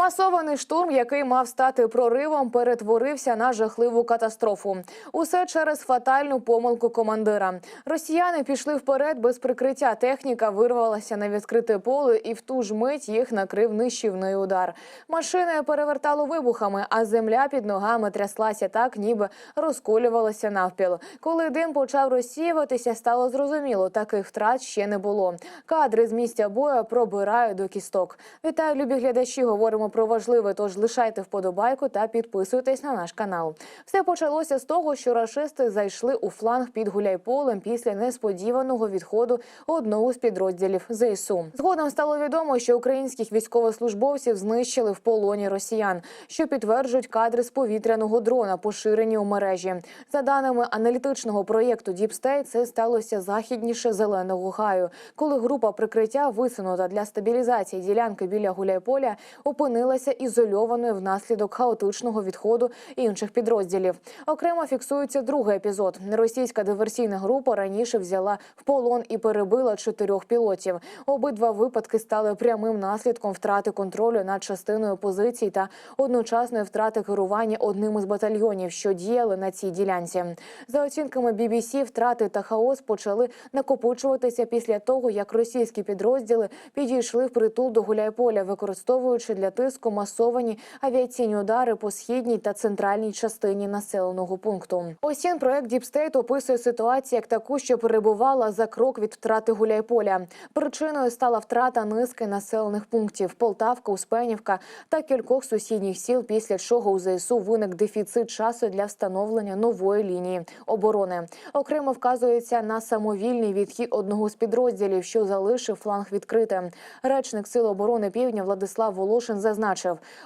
Масований штурм, який мав стати проривом, перетворився на жахливу катастрофу. Усе через фатальну помилку командира. Росіяни пішли вперед без прикриття. Техніка вирвалася на відкрите поле, і в ту ж мить їх накрив нищівний удар. Машини перевертало вибухами, а земля під ногами тряслася так, ніби розколювалася навпіл. Коли дим почав розсіюватися, стало зрозуміло, таких втрат ще не було. Кадри з місця бою пробирають до кісток. Вітаю, любі глядачі. Говоримо про важливе. Тож лишайте вподобайку та підписуйтесь на наш канал. Все почалося з того, що рашисти зайшли у фланг під Гуляйполем після несподіваного відходу одного з підрозділів ЗСУ. Згодом стало відомо, що українських військовослужбовців знищили в полоні росіян, що підтверджують кадри з повітряного дрона, поширені у мережі. За даними аналітичного проєкту State, це сталося західніше зеленого гаю, коли група прикриття висунута для стабілізації ділянки біля Гуляйполя опинилася ізольованою внаслідок хаотичного відходу інших підрозділів. Окремо фіксується другий епізод. Російська диверсійна група раніше взяла в полон і перебила чотирьох пілотів. Обидва випадки стали прямим наслідком втрати контролю над частиною позицій та одночасної втрати керування одним із батальйонів, що діяли на цій ділянці. За оцінками BBC, втрати та хаос почали накопичуватися після того, як російські підрозділи підійшли в притул до Гуляйполя, використовуючи для тиску масовані авіаційні удари по східній та центральній частині населеного пункту. Осін проект Діпстейт описує ситуацію як таку, що перебувала за крок від втрати Гуляйполя. Причиною стала втрата низки населених пунктів Полтавка, Успенівка та кількох сусідніх сіл. Після чого у ЗСУ виник дефіцит часу для встановлення нової лінії оборони. Окремо вказується на самовільний відхід одного з підрозділів, що залишив фланг відкритим. Речник Сил оборони Півдня Владислав Волошин зазначив,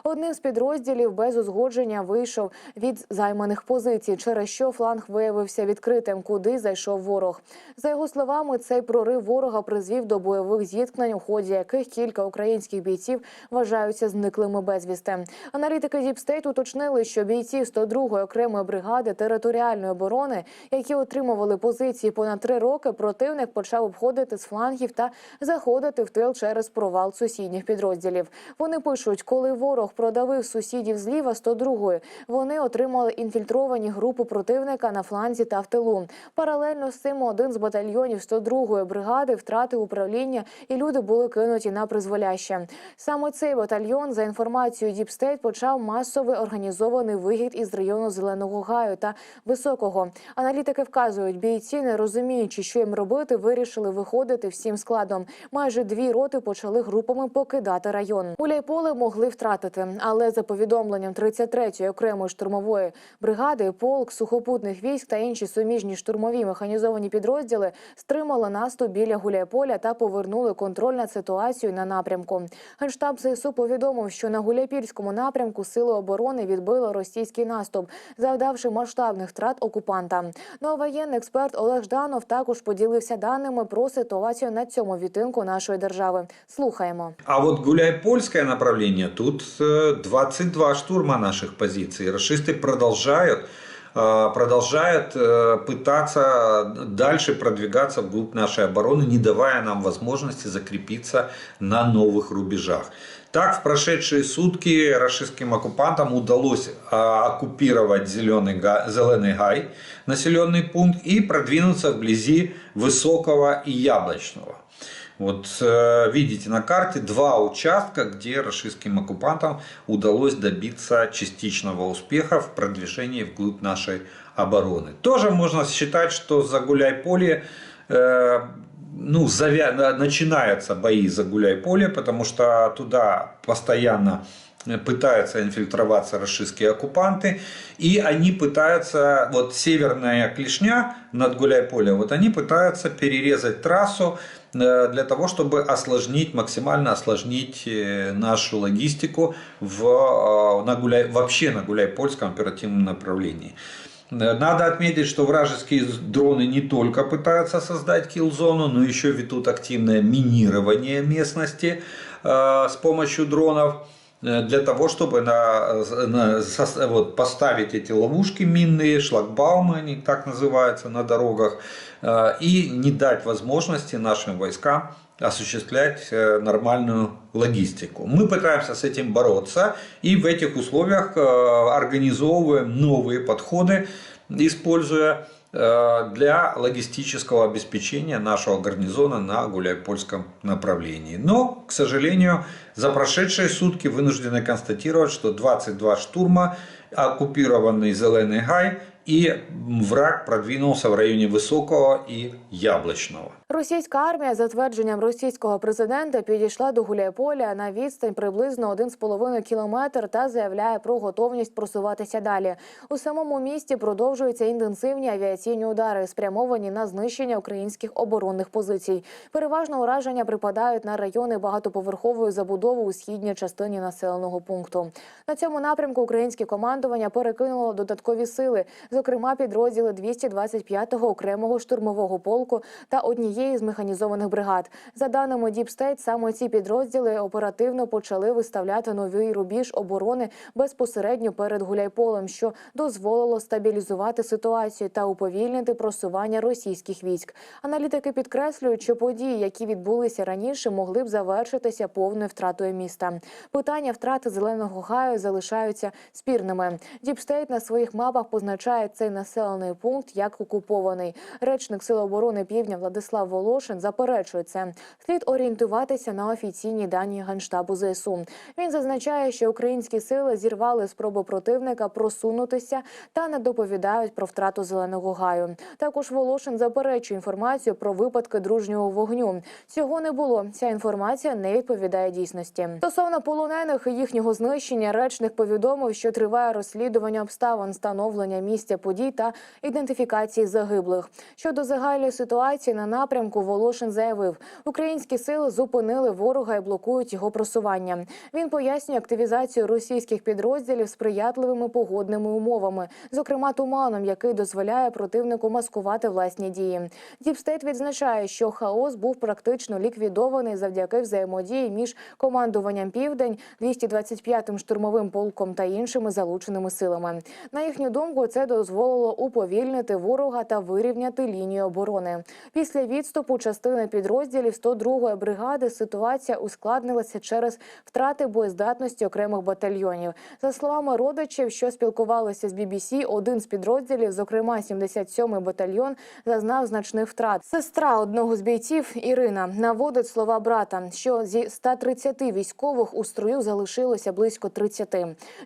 одним з підрозділів без узгодження вийшов від займаних позицій, через що фланг виявився відкритим, куди зайшов ворог. За його словами, цей прорив ворога призвів до бойових зіткнень, у ході яких кілька українських бійців вважаються зниклими безвісти. Аналітики Діпстейт уточнили, що бійці 102-ї окремої бригади територіальної оборони, які отримували позиції понад три роки, противник почав обходити з флангів та заходити в тил через провал сусідніх підрозділів. Вони пишуть, коли ворог продавив сусідів зліва 102-ї, вони отримали інфільтровані групи противника на фланзі та в тилу. Паралельно з цим один з батальйонів 102-ї бригади втратив управління, і люди були кинуті на призволяще. Саме цей батальйон, за інформацією Діпстейт, почав масовий організований вихід із району Зеленого Гаю та Високого. Аналітики вказують, бійці, не розуміючи, що їм робити, вирішили виходити всім складом. Майже дві роти почали групами покидати район. Гуляйполе могли втратити, але за повідомленням 33-ї окремої штурмової бригади, полк сухопутних військ та інші суміжні штурмові механізовані підрозділи стримали наступ біля Гуляйполя та повернули контроль над ситуацією на напрямку. Генштаб ЗСУ повідомив, що на Гуляйпільському напрямку сили оборони відбили російський наступ, завдавши масштабних втрат окупанта. Ну а воєнний експерт Олег Жданов також поділився даними про ситуацію на цьому відтинку нашої держави. Слухаємо. А вот гуляй-польское направление, тут э, 22 штурма наших позиций. Расисты продолжают э, продолжают э, пытаться дальше продвигаться вглубь нашей обороны, не давая нам возможности закрепиться на новых рубежах. Так, в прошедшие сутки российским оккупантам удалось оккупировать зеленый, зеленый гай, населенный пункт, и продвинуться вблизи Высокого и Яблочного. Вот э, видите на карте два участка, где российским оккупантам удалось добиться частичного успеха в продвижении вглубь нашей обороны. Тоже можно считать, что за Гуляй-Поле э, ну, завя... на- начинаются бои за Гуляй-Поле, потому что туда постоянно пытаются инфильтроваться российские оккупанты, и они пытаются, вот северная клешня над Гуляй-Поле, вот они пытаются перерезать трассу э, для того, чтобы осложнить, максимально осложнить э, нашу логистику в, э, на Гуляй, вообще на Гуляй-Польском оперативном направлении. Надо отметить, что вражеские дроны не только пытаются создать килл-зону, но еще ведут активное минирование местности э, с помощью дронов для того, чтобы на, на- сос- вот, поставить эти ловушки минные, шлагбаумы они так называются на дорогах, э, и не дать возможности нашим войскам осуществлять э, нормальную логистику. Мы пытаемся с этим бороться и в этих условиях э, организовываем новые подходы, используя э, для логистического обеспечения нашего гарнизона на Гуляйпольском направлении. Но, к сожалению, за прошедшие сутки вынуждены констатировать, что 22 штурма, оккупированный Зеленый Гай и враг продвинулся в районе Высокого и Яблочного. Російська армія, за твердженням російського президента, підійшла до Гуляйполя на відстань приблизно 1,5 кілометр та заявляє про готовність просуватися далі. У самому місті продовжуються інтенсивні авіаційні удари, спрямовані на знищення українських оборонних позицій. Переважно ураження припадають на райони багатоповерхової забудови у східній частині населеного пункту. На цьому напрямку українське командування перекинуло додаткові сили, зокрема підрозділи 225-го окремого штурмового полку та однієї з механізованих бригад. За даними State, саме ці підрозділи оперативно почали виставляти новий рубіж оборони безпосередньо перед Гуляйполем, що дозволило стабілізувати ситуацію та уповільнити просування російських військ. Аналітики підкреслюють, що події, які відбулися раніше, могли б завершитися повною втратою міста. Питання втрати зеленого гаю залишаються спірними. Deep State на своїх мапах позначає цей населений пункт як окупований. Речник Сил оборони Півдня Владислав Волошин заперечує це. Слід орієнтуватися на офіційні дані генштабу ЗСУ. Він зазначає, що українські сили зірвали спроби противника просунутися та не доповідають про втрату зеленого гаю. Також Волошин заперечує інформацію про випадки дружнього вогню. Цього не було. Ця інформація не відповідає дійсності. Стосовно полонених і їхнього знищення, речник повідомив, що триває розслідування обставин встановлення місця подій та ідентифікації загиблих. Щодо загальної ситуації на напрямку Волошин заявив, українські сили зупинили ворога і блокують його просування. Він пояснює активізацію російських підрозділів сприятливими погодними умовами, зокрема туманом, який дозволяє противнику маскувати власні дії. Діпстейт відзначає, що хаос був практично ліквідований завдяки взаємодії між командуванням Південь, 225-м штурмовим полком та іншими залученими силами. На їхню думку, це дозволило уповільнити ворога та вирівняти лінію оборони. Після відступу частини підрозділів 102-ї бригади ситуація ускладнилася через втрати боєздатності окремих батальйонів. За словами родичів, що спілкувалися з BBC, один з підрозділів, зокрема 77-й батальйон, зазнав значних втрат. Сестра одного з бійців Ірина наводить слова брата, що зі 130 військових у строю залишилося близько 30.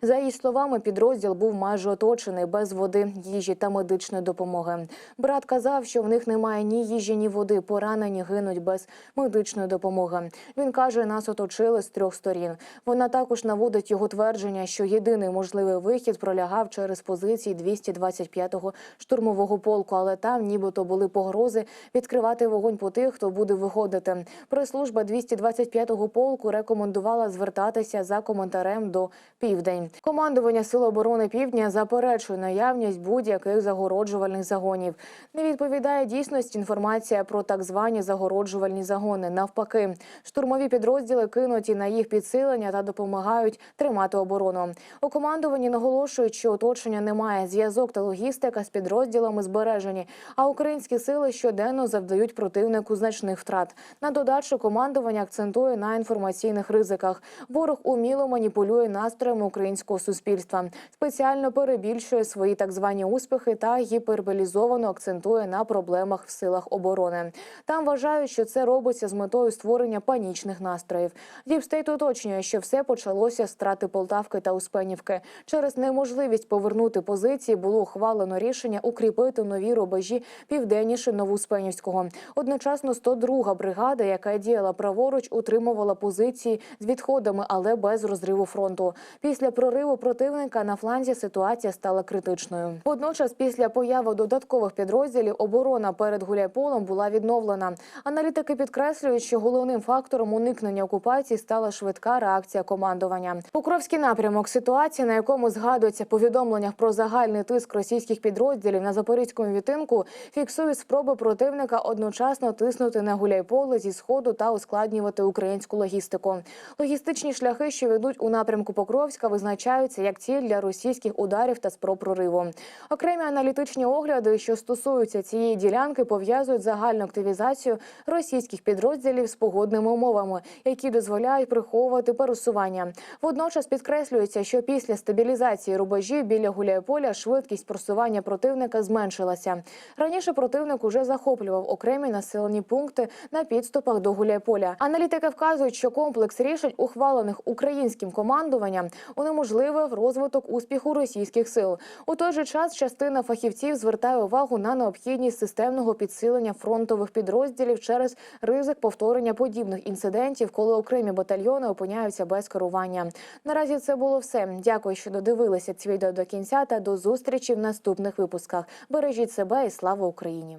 За її словами, підрозділ був майже оточений без води, їжі та медичної допомоги. Брат казав, що в них немає ні їжі, ні води. Поранені гинуть без медичної допомоги. Він каже, нас оточили з трьох сторін. Вона також наводить його твердження, що єдиний можливий вихід пролягав через позиції 225-го штурмового полку, але там нібито були погрози відкривати вогонь по тих, хто буде виходити. Прес-служба 225-го полку рекомендувала звертатися за коментарем до південь. Командування Сил оборони Півдня заперечує наявність будь-яких загороджувальних загонів. Не відповідає дійсності інформація про так звані загороджувальні загони. Навпаки, штурмові підрозділи кинуті на їх підсилення та допомагають тримати оборону. У командуванні наголошують, що оточення немає. Зв'язок та логістика з підрозділами збережені. А українські сили щоденно завдають противнику значних втрат. На додачу командування акцентує на інформаційних ризиках. Ворог уміло маніпулює настроями українського суспільства, спеціально перебільшує свої так звані успіхи та гіперболізовано акцентує на проблемах в силах оборони. Там вважають, що це робиться з метою створення панічних настроїв. Діпстейт уточнює, що все почалося з страти Полтавки та Успенівки. Через неможливість повернути позиції було ухвалено рішення укріпити нові рубежі південніше Новоуспенівського. Одночасно 102-га бригада, яка діяла праворуч, утримувала позиції з відходами, але без розриву фронту. Після прориву противника на фланзі ситуація стала критичною. Водночас, після появи додаткових підрозділів, оборона перед Гуляйполем була відновлена. Аналітики підкреслюють, що головним фактором уникнення окупації стала швидка реакція командування. Покровський напрямок ситуації, на якому згадується повідомленнях про загальний тиск російських підрозділів на запорізькому вітинку, фіксують спроби противника одночасно тиснути на Гуляйполе зі сходу та ускладнювати українську логістику. Логістичні шляхи, що ведуть у напрямку Покровська, визначаються як ціль для російських ударів та спроб прориву. Окремі аналітичні огляди, що стосуються цієї ділянки, пов'язують загальну активізацію російських підрозділів з погодними умовами, які дозволяють приховувати пересування. Водночас підкреслюється, що після стабілізації рубежів біля Гуляйполя швидкість просування противника зменшилася. Раніше противник уже захоплював окремі населені пункти на підступах до Гуляйполя. Аналітики вказують, що комплекс рішень, ухвалених українським командуванням, унеможливив розвиток успіху російських сил. У той же час частина фахівців звертає увагу на необхідність системного підсилення фронтових підрозділів через ризик повторення подібних інцидентів, коли окремі батальйони опиняються без керування. Наразі це було все. Дякую, що додивилися це відео до кінця та до зустрічі в наступних випусках. Бережіть себе і слава Україні!